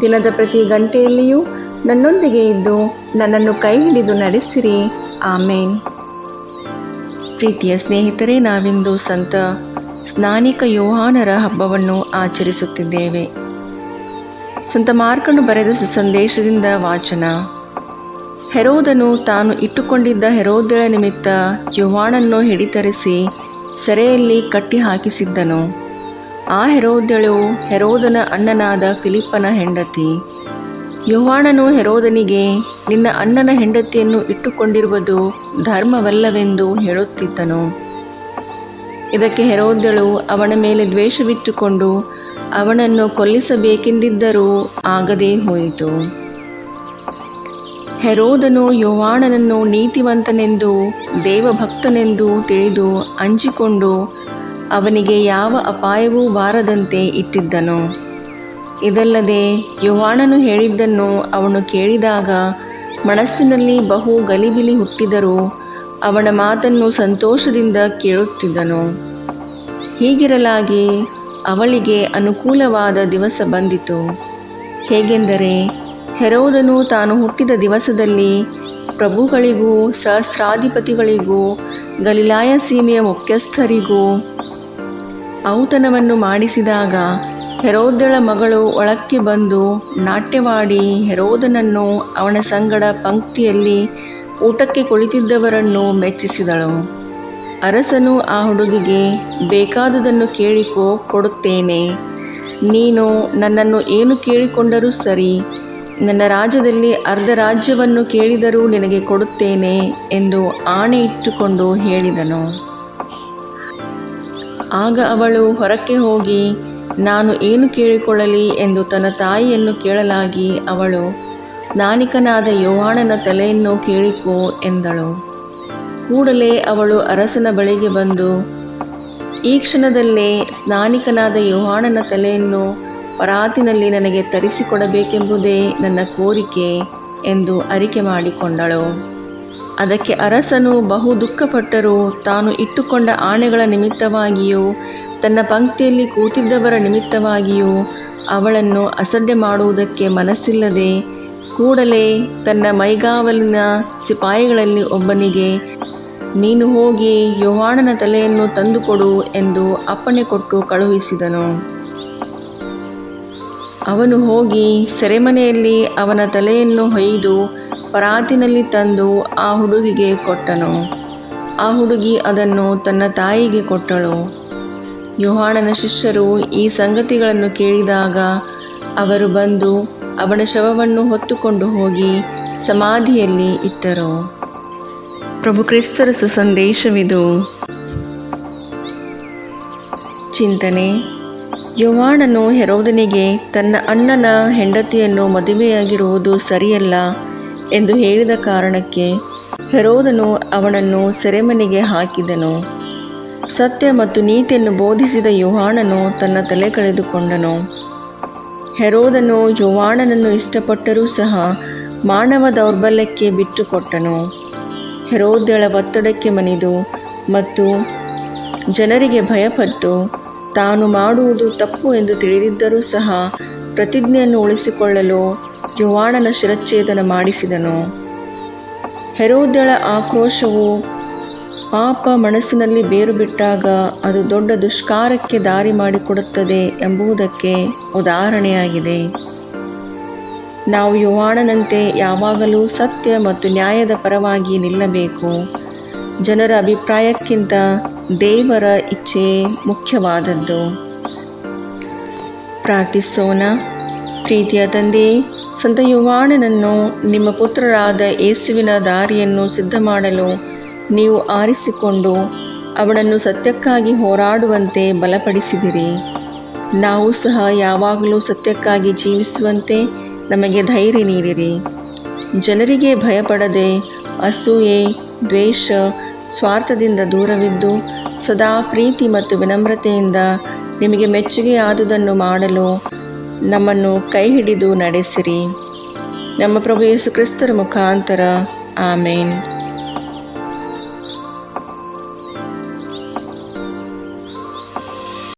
ದಿನದ ಪ್ರತಿ ಗಂಟೆಯಲ್ಲಿಯೂ ನನ್ನೊಂದಿಗೆ ಇದ್ದು ನನ್ನನ್ನು ಕೈ ಹಿಡಿದು ನಡೆಸಿರಿ. ಆಮೇನ್. ಪ್ರೀತಿಯ ಸ್ನೇಹಿತರೇ, ನಾವಿಂದು ಸಂತ ಸ್ನಾನಿಕ ಯೋಹಾನರ ಹಬ್ಬವನ್ನು ಆಚರಿಸುತ್ತಿದ್ದೇವೆ. ಸಂತ ಮಾರ್ಕನು ಬರೆದ ಸುಸಂದೇಶದಿಂದ ವಾಚನ. ಹೆರೋದನು ತಾನು ಇಟ್ಟುಕೊಂಡಿದ್ದ ಹೆರೋದಳ ನಿಮಿತ್ತ ಯೋಹಾನನ್ನು ಹಿಡಿತರಿಸಿ ಸೆರೆಯಲ್ಲಿ ಕಟ್ಟಿ ಹಾಕಿಸಿದ್ದನು ಆ ಹೆರೋದಳು ಹೆರೋದನ ಅಣ್ಣನಾದ ಫಿಲಿಪ್ಪನ ಹೆಂಡತಿ. ಯೋಹಾಣನು ಹೆರೋದನಿಗೆ, ನಿನ್ನ ಅಣ್ಣನ ಹೆಂಡತಿಯನ್ನು ಇಟ್ಟುಕೊಂಡಿರುವುದು ಧರ್ಮವಲ್ಲವೆಂದು ಹೇಳುತ್ತಿದ್ದನು. ಇದಕ್ಕೆ ಹೆರೋದಳು ಅವನ ಮೇಲೆ ದ್ವೇಷವಿಟ್ಟುಕೊಂಡು ಅವನನ್ನು ಕೊಲ್ಲಿಸಬೇಕೆಂದಿದ್ದರೂ ಆಗದೇ ಹೋಯಿತು. ಹೆರೋದನು ಯೋವಾಣನನ್ನು ನೀತಿವಂತನೆಂದು, ದೇವಭಕ್ತನೆಂದು ತಿಳಿದು ಅಂಜಿಕೊಂಡು ಅವನಿಗೆ ಯಾವ ಅಪಾಯವೂ ಬಾರದಂತೆ ಇಟ್ಟಿದ್ದನು. ಇದಲ್ಲದೆ ಯುವಾಣನು ಹೇಳಿದ್ದನ್ನು ಅವನು ಕೇಳಿದಾಗ ಮನಸ್ಸಿನಲ್ಲಿ ಬಹು ಗಲಿಬಿಲಿ ಹುಟ್ಟಿದರೂ ಅವನ ಮಾತನ್ನು ಸಂತೋಷದಿಂದ ಕೇಳುತ್ತಿದ್ದನು. ಹೀಗಿರಲಾಗಿ ಅವಳಿಗೆ ಅನುಕೂಲವಾದ ದಿವಸ ಬಂದಿತು. ಹೇಗೆಂದರೆ ಹೆರೋದನು ತಾನು ಹುಟ್ಟಿದ ದಿವಸದಲ್ಲಿ ಪ್ರಭುಗಳಿಗೂ ಸಹಸ್ರಾಧಿಪತಿಗಳಿಗೂ ಗಲಿಲಾಯ ಸೀಮೆಯ ಮುಖ್ಯಸ್ಥರಿಗೂ ಔತಣವನ್ನು ಮಾಡಿಸಿದಾಗ ಹೆರೋದಳ ಮಗಳು ಒಳಕ್ಕೆ ಬಂದು ನಾಟ್ಯವಾಡಿ ಹೆರೋದನನ್ನು ಅವನ ಸಂಗಡ ಪಂಕ್ತಿಯಲ್ಲಿ ಊಟಕ್ಕೆ ಕುಳಿತಿದ್ದವರನ್ನು ಮೆಚ್ಚಿಸಿದಳು. ಅರಸನು ಆ ಹುಡುಗಿಗೆ, ಬೇಕಾದುದನ್ನು ಕೇಳಿಕೋ, ಕೊಡುತ್ತೇನೆ. ನೀನು ನನ್ನನ್ನು ಏನು ಕೇಳಿಕೊಂಡರೂ ಸರಿ. ನನ್ನ ರಾಜ್ಯದಲ್ಲಿ ಅರ್ಧ ರಾಜ್ಯವನ್ನು ಕೇಳಿದರೂ ನಿನಗೆ ಕೊಡುತ್ತೇನೆ ಎಂದು ಆಣೆ ಇಟ್ಟುಕೊಂಡು ಹೇಳಿದನು. ಆಗ ಅವಳು ಹೊರಕ್ಕೆ ಹೋಗಿ, ನಾನು ಏನು ಕೇಳಿಕೊಳ್ಳಲಿ? ಎಂದು ತನ್ನ ತಾಯಿಯನ್ನು ಕೇಳಲಾಗಿ ಅವಳು, ಸ್ನಾನಿಕನಾದ ಯೋಹಾಣನ ತಲೆಯನ್ನು ಕೇಳಿಕೋ, ಎಂದಳು. ಕೂಡಲೇ ಅವಳು ಅರಸನ ಬಳಿಗೆ ಬಂದು, ಈ ಕ್ಷಣದಲ್ಲೇ ಸ್ನಾನಿಕನಾದ ಯೋಹಾಣನ ತಲೆಯನ್ನು ಪರಾತಿನಲ್ಲಿ ನನಗೆ ತರಿಸಿಕೊಡಬೇಕೆಂಬುದೇ ನನ್ನ ಕೋರಿಕೆ, ಎಂದು ಅರಿಕೆ ಮಾಡಿಕೊಂಡಳು. ಅದಕ್ಕೆ ಅರಸನು ಬಹು ದುಃಖಪಟ್ಟರೂ. ತಾನು ಇಟ್ಟುಕೊಂಡ ಆಣೆಗಳ ನಿಮಿತ್ತವಾಗಿಯೂ, ತನ್ನ ಪಂಕ್ತಿಯಲ್ಲಿ ಕೂತಿದ್ದವರ ನಿಮಿತ್ತವಾಗಿಯೂ ಅವಳನ್ನು ಅಸಡ್ಡೆ ಮಾಡುವುದಕ್ಕೆ ಮನಸ್ಸಿಲ್ಲದೆ, ಕೂಡಲೇ ತನ್ನ ಮೈಗಾವಲಿನ ಸಿಪಾಯಿಗಳಲ್ಲಿ ಒಬ್ಬನಿಗೆ, ನೀನು ಹೋಗಿ ಯೋಹಾಣನ ತಲೆಯನ್ನು ತಂದುಕೊಡು ಎಂದು ಅಪ್ಪಣೆ ಕೊಟ್ಟು ಕಳುಹಿಸಿದನು. ಅವನು ಹೋಗಿ ಸೆರೆಮನೆಯಲ್ಲಿ ಅವನ ತಲೆಯನ್ನು ಹೊಯ್ದು ಪರಾತಿನಲ್ಲಿ ತಂದು ಆ ಹುಡುಗಿಗೆ ಕೊಟ್ಟನು. ಆ ಹುಡುಗಿ ಅದನ್ನು ತನ್ನ ತಾಯಿಗೆ ಕೊಟ್ಟಳು. ಯೋಹಾಣನ ಶಿಷ್ಯರು ಈ ಸಂಗತಿಗಳನ್ನು ಕೇಳಿದಾಗ ಅವರು ಬಂದು ಅವನ ಶವವನ್ನು ಹೊತ್ತುಕೊಂಡು ಹೋಗಿ ಸಮಾಧಿಯಲ್ಲಿ ಇಟ್ಟರು. ಪ್ರಭು ಕ್ರಿಸ್ತರ ಸುಸಂದೇಶವಿದು. ಚಿಂತನೆ ಯೋಹಾಣನು ಹೆರೋದನಿಗೆ ತನ್ನ ಅಣ್ಣನ ಹೆಂಡತಿಯನ್ನು ಮದುವೆಯಾಗಿರುವುದು ಸರಿಯಲ್ಲ. ಎಂದು ಹೇಳಿದ ಕಾರಣಕ್ಕೆ ಹೆರೋದನು ಅವನನ್ನು ಸೆರೆಮನೆಗೆ ಹಾಕಿದನು. ಸತ್ಯ ಮತ್ತು ನೀತಿಯನ್ನು ಬೋಧಿಸಿದ ಯುವಾಣನು ತನ್ನ ತಲೆ ಕಳೆದುಕೊಂಡನು. ಹೆರೋದನು ಯುವಾಣನನ್ನು ಇಷ್ಟಪಟ್ಟರೂ ಸಹ ಮಾನವ ದೌರ್ಬಲ್ಯಕ್ಕೆ ಬಿಟ್ಟುಕೊಟ್ಟನು. ಹೆರೋದಳ ಒತ್ತಡಕ್ಕೆ ಮನಿದು ಮತ್ತು ಜನರಿಗೆ ಭಯಪಟ್ಟು ತಾನು ಮಾಡುವುದು ತಪ್ಪು ಎಂದು ತಿಳಿದಿದ್ದರೂ ಸಹ ಪ್ರತಿಜ್ಞೆಯನ್ನು ಉಳಿಸಿಕೊಳ್ಳಲು ಯೋವಾಣನ ಶಿರಚ್ಛೇದನ ಮಾಡಿಸಿದನು. ಹೆರೋದಳ ಆಕ್ರೋಶವು ಪಾಪ ಮನಸ್ಸಿನಲ್ಲಿ ಬೇರು ಬಿಟ್ಟಾಗ ಅದು ದೊಡ್ಡ ದುಷ್ಕಾರಕ್ಕೆ ದಾರಿ ಮಾಡಿಕೊಡುತ್ತದೆ ಎಂಬುದಕ್ಕೆ ಉದಾಹರಣೆಯಾಗಿದೆ. ನಾವು ಯುವಾಣನಂತೆ ಯಾವಾಗಲೂ ಸತ್ಯ ಮತ್ತು ನ್ಯಾಯದ ಪರವಾಗಿ ನಿಲ್ಲಬೇಕು. ಜನರ ಅಭಿಪ್ರಾಯಕ್ಕಿಂತ ದೇವರ ಇಚ್ಛೆ ಮುಖ್ಯವಾದದ್ದು. ಪ್ರಾರ್ಥಿಸೋಣ. ಪ್ರೀತಿಯ ತಂದೆ, ಸಂತ ಯುವಾಣನನ್ನು ನಿಮ್ಮ ಪುತ್ರರಾದ ಯೇಸುವಿನ ದಾರಿಯನ್ನು ಸಿದ್ಧ ಮಾಡಲು ನೀವು ಆರಿಸಿಕೊಂಡು ಅವನನ್ನು ಸತ್ಯಕ್ಕಾಗಿ ಹೋರಾಡುವಂತೆ ಬಲಪಡಿಸಿದಿರಿ. ನಾವು ಸಹ ಯಾವಾಗಲೂ ಸತ್ಯಕ್ಕಾಗಿ ಜೀವಿಸುವಂತೆ ನಮಗೆ ಧೈರ್ಯ ನೀಡಿರಿ. ಜನರಿಗೆ ಭಯಪಡದೆ ಅಸೂಯೆ, ದ್ವೇಷ, ಸ್ವಾರ್ಥದಿಂದ ದೂರವಿದ್ದು ಸದಾ ಪ್ರೀತಿ ಮತ್ತು ವಿನಮ್ರತೆಯಿಂದ ನಿಮಗೆ ಮೆಚ್ಚುಗೆ ಆದುದನ್ನು ಮಾಡಲು ನಮ್ಮನ್ನು ಕೈ ಹಿಡಿದು ನಡೆಸಿರಿ. ನಮ್ಮ ಪ್ರಭು ಯೇಸು ಕ್ರಿಸ್ತರ ಮುಖಾಂತರ. ಆಮೇನ್.